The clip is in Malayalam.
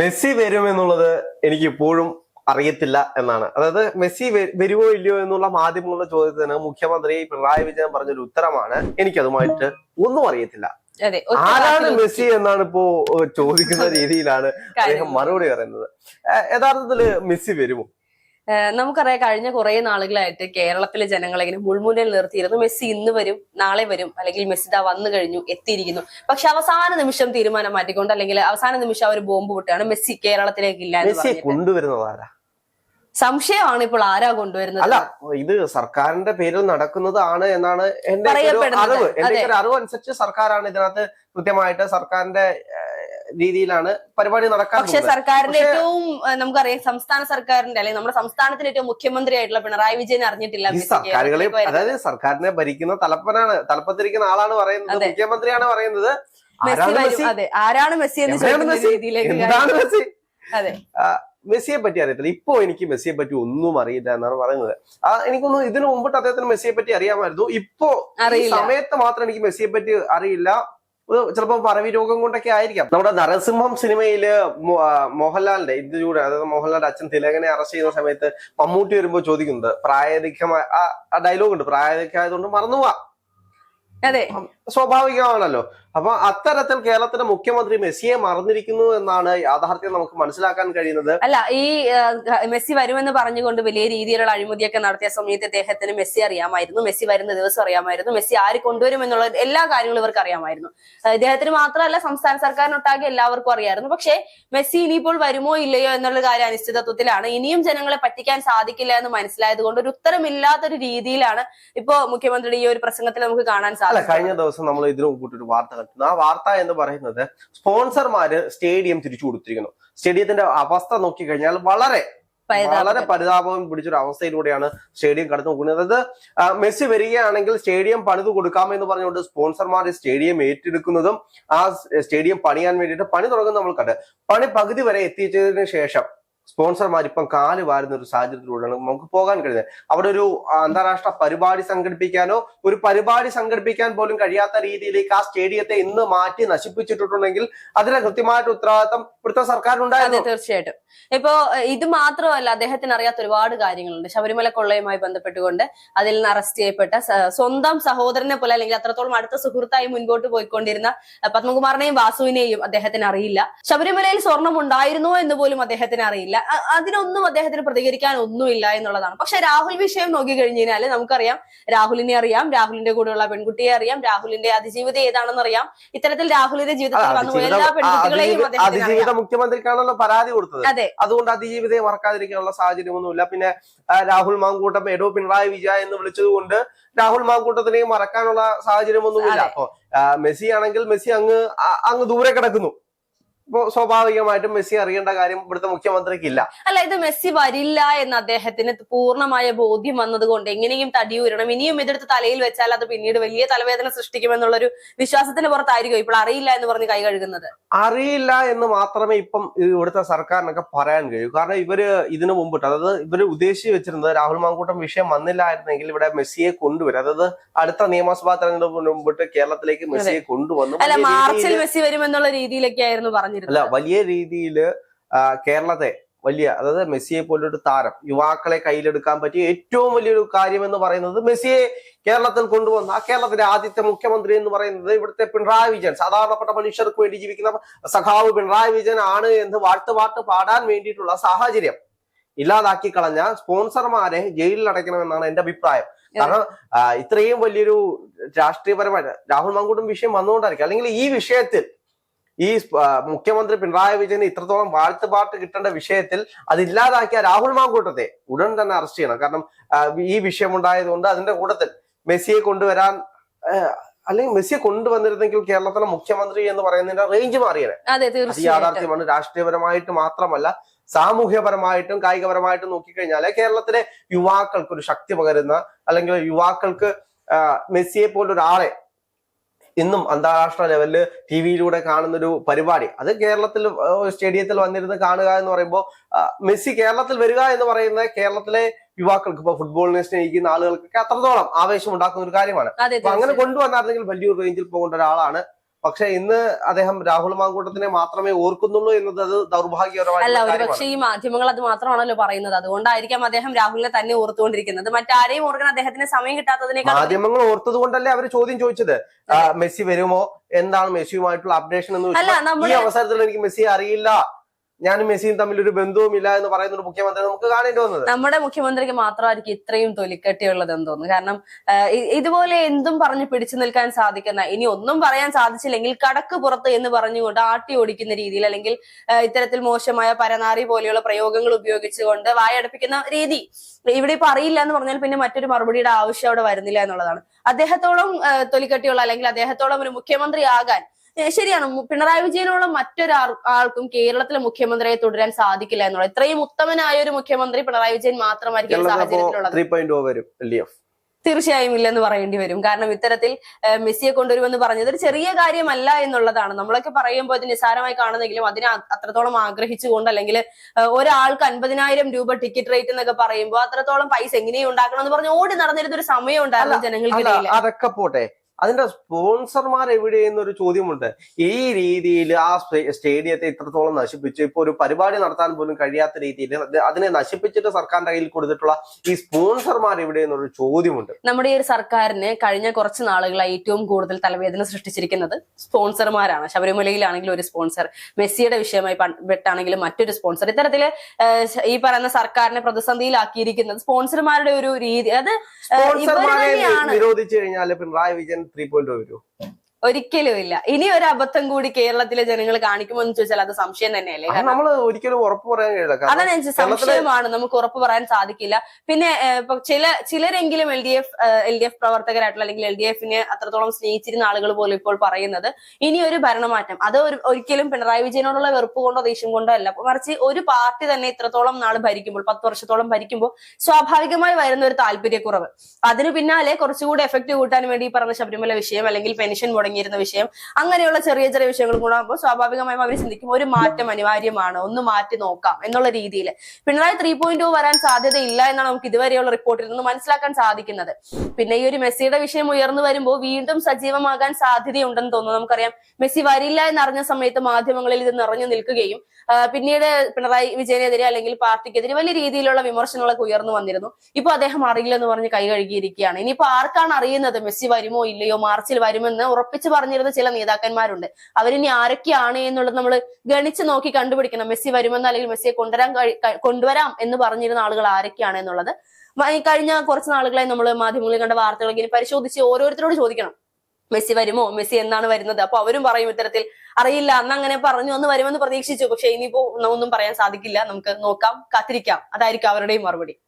മെസ്സി വരുമെന്നുള്ളത് എനിക്ക് ഇപ്പോഴും അറിയത്തില്ല എന്നാണ്. അതായത് മെസ്സി വരുമോ ഇല്ലയോ എന്നുള്ള മാധ്യമങ്ങളുടെ ചോദ്യത്തിന് മുഖ്യമന്ത്രി പിണറായി വിജയൻ പറഞ്ഞൊരു ഉത്തരമാണ് എനിക്കതുമായിട്ട് ഒന്നും അറിയത്തില്ല. ആരാണ് മെസ്സി എന്നാണ് ഇപ്പോ ചോദിക്കുന്ന രീതിയിലാണ് അദ്ദേഹം മറുപടി പറയുന്നത്. യഥാർത്ഥത്തിൽ മെസ്സി വരുമോ? നമുക്കറിയാം കഴിഞ്ഞ കുറെ നാളുകളായിട്ട് കേരളത്തിലെ ജനങ്ങളെ ഇങ്ങനെ മുൾമുനയിൽ നിർത്തിയിരുന്നു. മെസ്സി ഇന്ന് വരും നാളെ വരും അല്ലെങ്കിൽ മെസ്സി ദാ വന്നു കഴിഞ്ഞു എത്തിയിരിക്കുന്നു. പക്ഷെ അവസാന നിമിഷം തീരുമാനം മാറ്റിക്കൊണ്ട് അല്ലെങ്കിൽ അവസാന നിമിഷം അവർ ബോംബ് വിട്ടാണ് മെസ്സി കേരളത്തിലേക്ക് ഇല്ല സംശയമാണ് ഇപ്പോൾ ആരാ കൊണ്ടുവരുന്നത്? അല്ല ഇത് സർക്കാരിന്റെ പേരിൽ നടക്കുന്നതാണ് എന്നാണ് എന്റെ അറിവ്. എന്റെ അറിവ് അനുസരിച്ച് സർക്കാരാണ് ഇതിനകത്ത് കൃത്യമായിട്ട് സർക്കാരിന്റെ രീതിയിലാണ് പരിപാടി നടക്കാൻ പക്ഷെ സർക്കാരിന്റെ ഏറ്റവും നമുക്കറിയാം സംസ്ഥാന സർക്കാരിന്റെ അല്ലെങ്കിൽ നമ്മുടെ സംസ്ഥാനത്തിന്റെ ഏറ്റവും മുഖ്യമന്ത്രി ആയിട്ടുള്ള പിണറായി വിജയൻ അറിഞ്ഞിട്ടില്ല ഈ സർക്കാരുകളെ അതായത് സർക്കാരിനെ ഭരിക്കുന്ന തലപ്പനാണ് തലപ്പത്തിരിക്കുന്ന ആളാണ് പറയുന്നത് മുഖ്യമന്ത്രിയാണ് പറയുന്നത്. ആരാണ് മെസ്സി? അതെ. ആരാണ് മെസ്സി എന്ന് ചോദിക്കുന്ന രീതിയിലേക്ക് അതെ. മെസ്സിയെ പറ്റി അറിയത്തില്ല. ഇപ്പോ എനിക്ക് മെസ്സിയെ പറ്റി ഒന്നും അറിയില്ല എന്നാണ് പറയുന്നത്. ആ എനിക്കൊന്നും ഇതിനു മുമ്പിട്ട് അദ്ദേഹത്തിന് മെസ്സിയെ പറ്റി അറിയാമായിരുന്നു. ഇപ്പോ. സമയത്ത് മാത്രം എനിക്ക് മെസ്സിയെ പറ്റി അറിയില്ല. ഇത് ചിലപ്പോ പറവി രോഗം കൊണ്ടൊക്കെ ആയിരിക്കാം. നമ്മുടെ നരസിംഹം സിനിമയിൽ മോഹൻലാലിന്റെ ഇന്ദുചൂട് അതായത് മോഹൻലാലിന്റെ അച്ഛൻ തിലകനെ അറസ്റ്റ് ചെയ്യുന്ന സമയത്ത് മമ്മൂട്ടി വരുമ്പോൾ ചോദിക്കുന്നത് പ്രായധികമായ ആ ഡയലോഗ് ഉണ്ട്. പ്രായധികമായതുകൊണ്ട് മറന്നുപോവാ. അതെ. സ്വാഭാവികമാണല്ലോ. അപ്പൊ അത്തരത്തിൽ കേരളത്തിലെ മുഖ്യമന്ത്രി മെസ്സിയെ മറന്നിരിക്കുന്നു എന്നാണ് യാഥാർത്ഥ്യം നമുക്ക് മനസ്സിലാക്കാൻ കഴിയുന്നത്. അല്ല ഈ മെസ്സി വരുമെന്ന് പറഞ്ഞുകൊണ്ട് വലിയ രീതിയിലുള്ള അഴിമതിയൊക്കെ നടത്തിയ സമയത്ത് അദ്ദേഹത്തിന് മെസ്സി അറിയാമായിരുന്നു. മെസ്സി വരുന്ന ദിവസം അറിയാമായിരുന്നു. മെസ്സി ആര് കൊണ്ടുവരും എന്നുള്ള എല്ലാ കാര്യങ്ങളും ഇവർക്ക് അറിയാമായിരുന്നു. ഇദ്ദേഹത്തിന് മാത്രമല്ല സംസ്ഥാന സർക്കാരിനൊട്ടാകെ എല്ലാവർക്കും അറിയാമായിരുന്നു പക്ഷേ മെസ്സി ഇനിയിപ്പോൾ വരുമോ ഇല്ലയോ എന്നുള്ള കാര്യം അനിശ്ചിതത്വത്തിലാണ്. ഇനിയും ജനങ്ങളെ പറ്റിക്കാൻ സാധിക്കില്ല എന്ന് മനസ്സിലായത് കൊണ്ട് ഒരു ഉത്തരമില്ലാത്തൊരു രീതിയിലാണ് ഇപ്പോ മുഖ്യമന്ത്രിയുടെ ഈ ഒരു പ്രസംഗത്തിൽ നമുക്ക് കാണാൻ സാധിക്കും കഴിഞ്ഞ ദിവസം നമ്മൾ ഇതിനു കൂട്ടിട്ട് വാർത്ത കണ്ടിരുന്നു. ആ വാർത്ത എന്ന് പറയുന്നത് സ്പോൺസർമാര് സ്റ്റേഡിയം തിരിച്ചു കൊടുത്തിരിക്കുന്നു. സ്റ്റേഡിയത്തിന്റെ അവസ്ഥ നോക്കിക്കഴിഞ്ഞാൽ വളരെ വളരെ പരിതാപം പിടിച്ചൊരു അവസ്ഥയിലൂടെയാണ് സ്റ്റേഡിയം കടന്നു പോകുന്നത്. അതായത് മെസ്സി വരികയാണെങ്കിൽ സ്റ്റേഡിയം പണിത് കൊടുക്കാമെന്ന് പറഞ്ഞുകൊണ്ട് സ്പോൺസർമാർ സ്റ്റേഡിയം ഏറ്റെടുക്കുന്നതും ആ സ്റ്റേഡിയം പണിയാൻ വേണ്ടിയിട്ട് പണി തുടങ്ങുന്നത് നമ്മൾ കണ്ട്. പണി പകുതി വരെ എത്തിച്ചതിന് ശേഷം സ്പോൺസർമാർ ഇപ്പം കാൽ വാരുന്ന ഒരു സാഹചര്യത്തിലൂടെയാണ് നമുക്ക് പോകാൻ കഴിയുന്നത്. അവിടെ ഒരു അന്താരാഷ്ട്ര പരിപാടി സംഘടിപ്പിക്കാനോ ഒരു പരിപാടി സംഘടിപ്പിക്കാൻ പോലും കഴിയാത്ത രീതിയിലേക്ക് ആ സ്റ്റേഡിയത്തെ ഇന്ന് മാറ്റി നശിപ്പിച്ചിട്ടുണ്ടെങ്കിൽ അതിന് കൃത്യമായിട്ട് ഉത്തരവാദിത്തം ഇവിടുത്തെ സർക്കാരിനുണ്ടായിരുന്നു. തീർച്ചയായിട്ടും. ഇപ്പോ ഇത് മാത്രമല്ല അദ്ദേഹത്തിന് അറിയാത്ത ഒരുപാട് കാര്യങ്ങളുണ്ട്. ശബരിമല കൊള്ളയുമായി ബന്ധപ്പെട്ടുകൊണ്ട് അതിൽ നിന്ന് അറസ്റ്റ് ചെയ്യപ്പെട്ട സ്വന്തം സഹോദരനെ പോലെ അല്ലെങ്കിൽ അത്രത്തോളം അടുത്ത സുഹൃത്തായി മുൻപോട്ട് പോയിക്കൊണ്ടിരുന്ന പത്മകുമാറിനെയും വാസുവിനെയും അദ്ദേഹത്തിന് അറിയില്ല. ശബരിമലയിൽ സ്വർണം ഉണ്ടായിരുന്നോ എന്ന് പോലും അദ്ദേഹത്തിന് അറിയില്ല. അതിനൊന്നും അദ്ദേഹത്തിന് പ്രതികരിക്കാൻ ഒന്നുമില്ല എന്നുള്ളതാണ്. പക്ഷെ രാഹുൽ വിഷയം നോക്കി കഴിഞ്ഞാൽ നമുക്കറിയാം രാഹുലിനെ അറിയാം രാഹുലിന്റെ കൂടെയുള്ള പെൺകുട്ടിയെ അറിയാം രാഹുലിന്റെ അതിജീവിത ഏതാണെന്ന് അറിയാം. ഇത്തരത്തിൽ രാഹുലിന്റെ ജീവിതത്തിൽ വന്നുപോയ എല്ലാ പെൺകുട്ടികളെയും അതിജീവിത മുഖ്യമന്ത്രിക്കാണല്ലോ പരാതി കൊടുത്തത്. അതെ. അതുകൊണ്ട് അതിജീവിതയെ മറക്കാതിരിക്കാനുള്ള സാഹചര്യമൊന്നുമില്ല. പിന്നെ രാഹുൽ മാങ്കൂട്ടം എടോ പിണറായി വിജയ എന്ന് വിളിച്ചതുകൊണ്ട് രാഹുൽ മാങ്കൂട്ടത്തിനെയും മറക്കാനുള്ള സാഹചര്യമൊന്നുമില്ല. ഒന്നുമില്ല അപ്പോ മെസ്സി ആണെങ്കിൽ മെസ്സി അങ്ങ് അങ്ങ് ദൂരെ കിടക്കുന്നു. സ്വാഭാവികമായിട്ടും മെസ്സി അറിയേണ്ട കാര്യം ഇവിടുത്തെ മുഖ്യമന്ത്രിക്ക് ഇല്ല അല്ല ഇത് മെസ്സി വരില്ല എന്ന് അദ്ദേഹത്തിന് പൂർണമായ ബോധ്യം വന്നതുകൊണ്ട് എങ്ങനെയും തടിയൂരണം ഇനിയും ഇതെടുത്ത് തലയിൽ വെച്ചാൽ അത് പിന്നീട് വലിയ തലവേദന സൃഷ്ടിക്കുമെന്നുള്ളൊരു വിശ്വാസത്തിന് പുറത്തായിരിക്കും ഇപ്പോൾ അറിയില്ല എന്ന് പറഞ്ഞ് കൈ കഴുകുന്നത്? അറിയില്ല എന്ന് മാത്രമേ ഇപ്പം ഇവിടുത്തെ സർക്കാരിനൊക്കെ പറയാൻ കഴിയൂ. കാരണം ഇവർ ഇതിനു മുമ്പിട്ട് അതായത് ഇവർ ഉദ്ദേശിച്ച് വെച്ചിരുന്നത് രാഹുൽ മാങ്കൂട്ടം വിഷയം വന്നില്ലായിരുന്നെങ്കിൽ ഇവിടെ മെസ്സിയെ കൊണ്ടുവരും. അതായത് അടുത്ത നിയമസഭാ തെരഞ്ഞെടുപ്പിന് മുമ്പിട്ട് കേരളത്തിലേക്ക് മെസ്സിയെ കൊണ്ടുവന്നു. അല്ല മാർച്ചിൽ മെസ്സി വരുമെന്നുള്ള രീതിയിലൊക്കെ ആയിരുന്നു പറഞ്ഞിരുന്നത്. അല്ല വലിയ രീതിയിൽ കേരളത്തെ വലിയ അതായത് മെസ്സിയെ പോലൊരു താരം യുവാക്കളെ കയ്യിലെടുക്കാൻ പറ്റിയ ഏറ്റവും വലിയൊരു കാര്യം എന്ന് പറയുന്നത് മെസ്സിയെ കേരളത്തിൽ കൊണ്ടുവന്ന ആ കേരളത്തിലെ ആദ്യത്തെ മുഖ്യമന്ത്രി എന്ന് പറയുന്നത് ഇവിടുത്തെ പിണറായി വിജയൻ. സാധാരണപ്പെട്ട മനുഷ്യർക്ക് വേണ്ടി ജീവിക്കുന്ന സഖാവ് പിണറായി വിജയൻ ആണ് എന്ന് വാട്ട് പാട്ട് പാടാൻ വേണ്ടിയിട്ടുള്ള സാഹചര്യം. ഇല്ലാതാക്കി കളഞ്ഞ സ്പോൺസർമാരെ ജയിലിൽ അടയ്ക്കണമെന്നാണ് എന്റെ അഭിപ്രായം. കാരണം ഇത്രയും വലിയൊരു രാഷ്ട്രീയപരമായിട്ട് രാഹുൽ മങ്കൂട്ടും വിഷയം വന്നുകൊണ്ടായിരിക്കും. അല്ലെങ്കിൽ ഈ വിഷയത്തിൽ ഈ മുഖ്യമന്ത്രി പിണറായി വിജയന് ഇത്രത്തോളം വാഴ്ത്തുപാട്ട് കിട്ടേണ്ട വിഷയത്തിൽ അതില്ലാതാക്കിയ രാഹുൽ മാങ്കൂട്ടത്തെ ഉടൻ തന്നെ അറസ്റ്റ് ചെയ്യണം. കാരണം ഈ വിഷയം ഉണ്ടായതുകൊണ്ട് അതിന്റെ കൂട്ടത്തിൽ മെസ്സിയെ കൊണ്ടുവരാൻ അല്ലെങ്കിൽ മെസ്സിയെ കൊണ്ടുവന്നിരുന്നെങ്കിൽ കേരളത്തിലെ മുഖ്യമന്ത്രി എന്ന് പറയുന്നതിന്റെ റേഞ്ച് മാറിയത് അതെ യാഥാർത്ഥ്യമാണ്. രാഷ്ട്രീയപരമായിട്ട് മാത്രമല്ല സാമൂഹ്യപരമായിട്ടും കായികപരമായിട്ടും നോക്കിക്കഴിഞ്ഞാൽ കേരളത്തിലെ യുവാക്കൾക്ക് ഒരു ശക്തി പകരുന്ന അല്ലെങ്കിൽ യുവാക്കൾക്ക് മെസ്സിയെ മെസ്സിയെ പോലൊരാളെ ഇന്നും അന്താരാഷ്ട്ര ലെവലിൽ ടി വിയിലൂടെ കാണുന്ന ഒരു പരിപാടി അത് കേരളത്തിൽ സ്റ്റേഡിയത്തിൽ വന്നിരുന്ന് കാണുക എന്ന് പറയുമ്പോൾ മെസ്സി കേരളത്തിൽ വരിക എന്ന് പറയുന്നത് കേരളത്തിലെ യുവാക്കൾക്ക് ഇപ്പൊ ഫുട്ബോളിനെ സ്നേഹിക്കുന്ന ആളുകൾക്കൊക്കെ അത്രത്തോളം ആവേശം ഉണ്ടാക്കുന്ന ഒരു കാര്യമാണ് അപ്പൊ അങ്ങനെ. കൊണ്ടുവന്നായിരുന്നെങ്കിൽ വലിയൊരു റേഞ്ചിൽ പോകേണ്ട ഒരാളാണ് പക്ഷെ ഇന്ന് അദ്ദേഹം രാഹുൽ മാങ്കൂട്ടത്തിനെ മാത്രമേ ഓർക്കുന്നുള്ളൂ എന്നത് അത് അല്ല ദൗർഭാഗ്യകരമായ ഒരുപക്ഷെ ഈ മാധ്യമങ്ങൾ അത് മാത്രമാണല്ലോ പറയുന്നത്. അതുകൊണ്ടായിരിക്കാം അദ്ദേഹം രാഹുലിനെ തന്നെ ഓർത്തുകൊണ്ടിരിക്കുന്നത്. മറ്റാരെയും ഓർക്കാൻ അദ്ദേഹത്തിന് സമയം കിട്ടാത്തതിനേക്കാൾ മാധ്യമങ്ങൾ ഓർത്തത് കൊണ്ടല്ലേ അവർ ചോദ്യം ചോദിച്ചത്? മെസ്സി വരുമോ? എന്താണ് മെസ്സിയുമായിട്ടുള്ള അപ്ഡേഷൻ എന്ന് അല്ല ചോദിച്ചത് ഈ അവസരത്തിൽ എനിക്ക് മെസ്സിയെ അറിയില്ല. ഞാനും മെസ്സിയും തമ്മിൽ ഒരു ബന്ധവുമില്ല എന്ന് പറയുന്ന ഒരു മുഖ്യമന്ത്രി നമുക്ക് കാണേണ്ടി വന്നത്. നമ്മുടെ മുഖ്യമന്ത്രിക്ക് മാത്രമായിരിക്കും ഇത്രയും തൊലിക്കട്ടിയുള്ളതെന്ന് തോന്നുന്നു കാരണം ഇതുപോലെ എന്തും പറഞ്ഞ് പിടിച്ചു നിൽക്കാൻ സാധിക്കുന്ന ഇനി ഒന്നും പറയാൻ സാധിച്ചില്ലെങ്കിൽ കടക്ക് പുറത്ത് എന്ന് പറഞ്ഞുകൊണ്ട് ആട്ടി ഓടിക്കുന്ന രീതിയിൽ അല്ലെങ്കിൽ ഇത്തരത്തിൽ മോശമായ പരനാറി പോലെയുള്ള പ്രയോഗങ്ങൾ ഉപയോഗിച്ചുകൊണ്ട് വായടപ്പിക്കുന്ന രീതി ഇവിടെ ഇപ്പൊ അറിയില്ല എന്ന് പറഞ്ഞാൽ പിന്നെ മറ്റൊരു മറുപടിയുടെ ആവശ്യം അവിടെ വരുന്നില്ല എന്നുള്ളതാണ്. അദ്ദേഹത്തോളം തൊലിക്കട്ടിയുള്ള അല്ലെങ്കിൽ അദ്ദേഹത്തോളം ഒരു മുഖ്യമന്ത്രി ആകാൻ ശരിയാണ്. പിണറായി വിജയനോളം മറ്റൊരു ആൾക്കും കേരളത്തിലെ മുഖ്യമന്ത്രിയെ തുടരാൻ സാധിക്കില്ല എന്നുള്ളത്. ഇത്രയും ഉത്തമനായ ഒരു മുഖ്യമന്ത്രി പിണറായി വിജയൻ മാത്രമായിരിക്കും സാഹചര്യത്തിലുള്ളത്. എൽ തീർച്ചയായും ഇല്ലെന്ന് പറയേണ്ടി വരും. കാരണം ഇത്തരത്തിൽ മെസ്സിയെ കൊണ്ടുവരുമെന്ന് പറഞ്ഞത് ഒരു ചെറിയ കാര്യമല്ല എന്നുള്ളതാണ്. നമ്മളൊക്കെ പറയുമ്പോൾ ഇത് നിസ്സാരമായി കാണുന്നെങ്കിലും അതിനെ അത്രത്തോളം ആഗ്രഹിച്ചുകൊണ്ട് അല്ലെങ്കിൽ ഒരാൾക്ക് അൻപതിനായിരം രൂപ ടിക്കറ്റ് റേറ്റ് എന്നൊക്കെ പറയുമ്പോൾ അത്രത്തോളം പൈസ എങ്ങനെയും ഉണ്ടാക്കണം എന്ന് പറഞ്ഞ് ഓടി നടന്നിരുന്ന ഒരു സമയം ഉണ്ടായിരുന്നു ജനങ്ങൾക്ക് അതൊക്കെ പോട്ടെ. അതിന്റെ സ്പോൺസർമാർ എവിടെ എന്നൊരു ചോദ്യമുണ്ട്. ഈ രീതിയിൽ ആ സ്റ്റേഡിയത്തെ ഇത്രത്തോളം നശിപ്പിച്ച്. ഇപ്പൊ ഒരു പരിപാടി നടത്താൻ പോലും കഴിയാത്ത രീതിയിൽ അതിനെ നശിപ്പിച്ചിട്ട് സർക്കാരിന്റെ കയ്യിൽ കൊടുത്തിട്ടുള്ള ഈ സ്പോൺസർമാർ എവിടെ എന്നൊരു ചോദ്യമുണ്ട്. നമ്മുടെ ഈ ഒരു സർക്കാരിന് കഴിഞ്ഞ കുറച്ച് നാളുകളായി ഏറ്റവും കൂടുതൽ തലവേദന സൃഷ്ടിച്ചിരിക്കുന്നത് സ്പോൺസർമാരാണ്. ശബരിമലയിലാണെങ്കിലും ഒരു സ്പോൺസർ മെസ്സിയുടെ വിഷയമായി പെട്ടാണെങ്കിലും മറ്റൊരു സ്പോൺസർ. ഇത്തരത്തിൽ ഈ പറയുന്ന സർക്കാരിനെ പ്രതിസന്ധിയിലാക്കിയിരിക്കുന്നത് സ്പോൺസർമാരുടെ ഒരു രീതി അത് വിരോധിച്ചു നിരോധിച്ചു കഴിഞ്ഞാൽ പിണറായി വിജയൻ ത്രീ പോയിന്റ് വരൂ ഒരിക്കലും ഇല്ല. ഇനി ഒരു അബദ്ധം കൂടി കേരളത്തിലെ ജനങ്ങൾ കാണിക്കുമെന്ന് ചോദിച്ചാൽ അത് സംശയം തന്നെയല്ലേ? നമ്മൾ ഒരിക്കലും ഉറപ്പ് പറയാൻ കഴിയില്ല. അതാണ് സംശയമാണ്. നമുക്ക് ഉറപ്പ് പറയാൻ സാധിക്കില്ല. പിന്നെ ഇപ്പൊ ചില ചിലരെങ്കിലും L D F L D F പ്രവർത്തകരായിട്ടുള്ള അല്ലെങ്കിൽ എൽ ഡി എഫിനെ അത്രത്തോളം സ്നേഹിച്ചിരുന്ന ആളുകൾ പോലും ഇപ്പോൾ പറയുന്നത് ഇനി ഒരു ഭരണമാറ്റം. അത് ഒരു ഒരിക്കലും പിണറായി വിജയനോടുള്ള വെറുപ്പ് കൊണ്ടോ ദേഷ്യം കൊണ്ടോ അല്ല. മറിച്ച് ഒരു പാർട്ടി തന്നെ ഇത്രത്തോളം നാൾ ഭരിക്കുമ്പോൾ പത്ത് വർഷത്തോളം ഭരിക്കുമ്പോൾ സ്വാഭാവികമായി വരുന്ന ഒരു താല്പര്യക്കുറവ്. അതിന് പിന്നാലെ കുറച്ചുകൂടി എഫക്ട് കൂട്ടാൻ വേണ്ടി ഈ പറഞ്ഞ ശബരിമല വിഷയം അല്ലെങ്കിൽ പെൻഷൻ മുടങ്ങിയിരുന്ന വിഷയം. അങ്ങനെയുള്ള ചെറിയ ചെറിയ വിഷയങ്ങൾ കൂടെ ആകുമ്പോൾ സ്വാഭാവികമായും അവർ ചിന്തിക്കും ഒരു മാറ്റം അനിവാര്യമാണ്? ഒന്ന് മാറ്റി നോക്കാം എന്നുള്ള രീതിയിൽ. പിണറായി ത്രീ പോയിന്റ് ടു വരാൻ സാധ്യതയില്ല എന്നാണ് നമുക്ക് ഇതുവരെയുള്ള റിപ്പോർട്ടിൽ നിന്ന് മനസ്സിലാക്കാൻ സാധിക്കുന്നത്. പിന്നെ ഈ ഒരു മെസ്സിയുടെ വിഷയം ഉയർന്നു വരുമ്പോൾ വീണ്ടും സജീവമാകാൻ സാധ്യതയുണ്ടെന്ന് തോന്നുന്നു. നമുക്കറിയാം മെസ്സി വരില്ല എന്നറിഞ്ഞ സമയത്ത് മാധ്യമങ്ങളിൽ ഇത് നിറഞ്ഞു നിൽക്കുകയും പിന്നീട് പിണറായി വിജയനെതിരെ അല്ലെങ്കിൽ പാർട്ടിക്കെതിരെ വലിയ രീതിയിലുള്ള വിമർശനങ്ങളൊക്കെ ഉയർന്നു വന്നിരുന്നു. ഇപ്പൊ അദ്ദേഹം അറിയില്ലെന്ന് പറഞ്ഞ് കൈ കഴുകിയിരിക്കുകയാണ്. ഇനിയിപ്പോ ആർക്കാണ് അറിയുന്നത് മെസ്സി വരുമോ ഇല്ലയോ? മാർച്ചിൽ വരുമെന്ന് ഉറപ്പിച്ച് പറഞ്ഞിരുന്ന ചില നേതാക്കന്മാരുണ്ട്. അവരിനി ആരൊക്കെയാണ് എന്നുള്ളത് നമ്മൾ ഗണിച്ച് നോക്കി കണ്ടുപിടിക്കണം. മെസ്സി വരുമെന്ന് അല്ലെങ്കിൽ മെസ്സിയെ കൊണ്ടുവരാൻ കൊണ്ടുവരാം എന്ന് പറഞ്ഞിരുന്ന ആളുകൾ ആരൊക്കെയാണ് എന്നുള്ളത്. കഴിഞ്ഞ കുറച്ച് നാളുകളായി നമ്മൾ മാധ്യമങ്ങളിൽ കണ്ട വാർത്തകൾ ഇങ്ങനെ പരിശോധിച്ച് ഓരോരുത്തരോട് ചോദിക്കണം. മെസ്സി വരുമോ? മെസ്സി എന്നാണ് വരുന്നത്. അപ്പൊ അവരും പറയും ഇത്തരത്തിൽ അറിയില്ല അന്ന് അങ്ങനെ പറഞ്ഞു ഒന്ന് വരുമെന്ന് പ്രതീക്ഷിച്ചു. പക്ഷെ ഇനിയിപ്പോ ഒന്നും പറയാൻ സാധിക്കില്ല. നമുക്ക് നോക്കാം കാത്തിരിക്കാം. അതായിരിക്കും അവരുടെയും മറുപടി.